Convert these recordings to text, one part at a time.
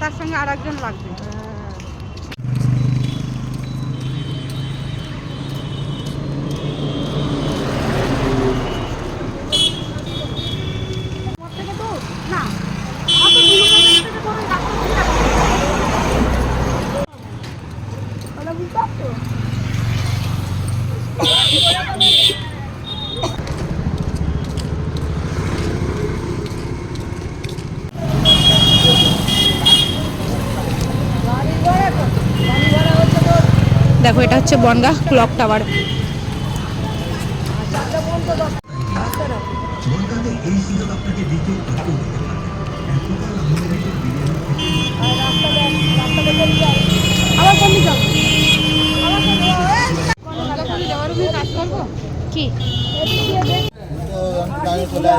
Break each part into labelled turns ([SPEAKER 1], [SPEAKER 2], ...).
[SPEAKER 1] তার সঙ্গে আর একজন লাগবে না অত দূর পর্যন্ত তো কোনো ডাক্তার ওটা বুঝতে পারছ?
[SPEAKER 2] দেখো এটা হচ্ছে বনগা ক্লক টাওয়ার।
[SPEAKER 3] সুযোগ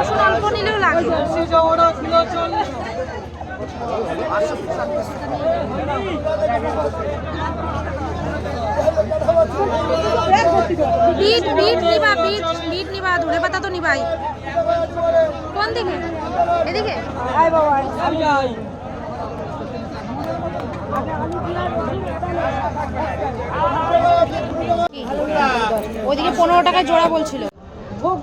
[SPEAKER 2] রসুন অল্প নিলেও নিবা নিবা পাতা তো নিবাই। কোন দিকে? এদিকে? কি? ওইদিকে পনেরো টাকা জোড়া বলছিল।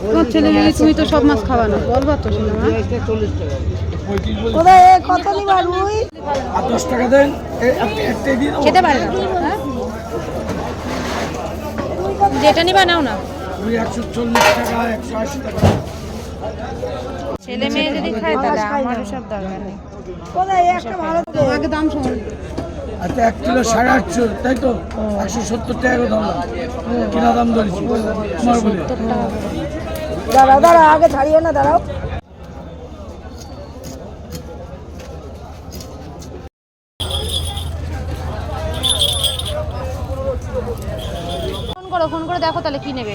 [SPEAKER 1] তোমার ছেলে মেয়ে তুমি তো সব মাছ খাওয়া না। বলবা তো সিনেমা কোথায়? কত নিবা রুই
[SPEAKER 4] আর দশ টাকা দেন।
[SPEAKER 2] খেতে পারে না। হ্যাঁ? যেটা নিবা নাও না।
[SPEAKER 4] ওই একশো চল্লিশ টাকা একশো আশি টাকা।
[SPEAKER 2] ছেলে মেয়ে যদি খায় তাহলে আমারও সব দরকার নেই।
[SPEAKER 1] কোথায়? একটা ভালো দাম
[SPEAKER 4] আচ্ছা এক কিলো সাড়ে আটশো তাই তো? একশো সত্তর টাকা করে কিনা দাম ধরেছি। বলে।
[SPEAKER 1] দাঁড়াও দাঁড়াও আগে ছাড়িও না দাঁড়াও।
[SPEAKER 2] ফোন করো ফোন করে দেখো তাহলে কি নেবে।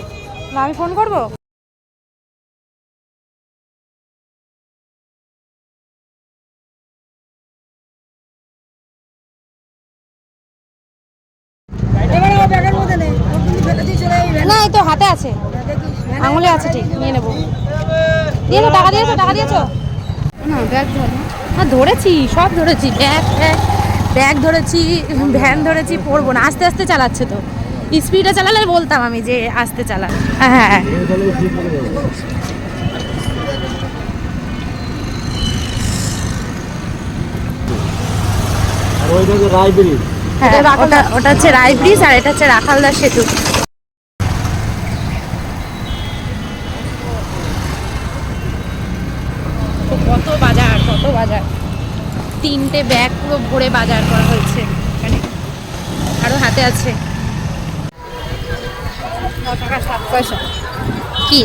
[SPEAKER 2] না আমি ফোন করব? না এই তো হাতে আছে। আঙুলে আছে ঠিক নিয়ে নেব। দিয়েছ টাকা দিয়েছ টাকা দিয়েছ?
[SPEAKER 1] না ব্যাগ ধর।
[SPEAKER 2] হ্যাঁ ধরেছি সব ধরেছি ব্যাগ ব্যাগ ব্যাগ ধরেছি ভ্যান ধরেছি পড়ব না আস্তে আস্তে চালাচ্ছে তো। স্পিডে চালালে বলতাম আমি যে আস্তে চালা হ্যাঁ
[SPEAKER 5] আর ওইটা তো রায়বেরি।
[SPEAKER 2] হ্যাঁ ওটা ওটা হচ্ছে রায় ব্রিজ আর এটা হচ্ছে রাখালদার সেতু তো কত বাজার। তিনটে ব্যাগ পুরো ভরে বাজার করা হয়েছে। এখানে আরও হাতে আছে। টাকা সাত পয়সা। কি?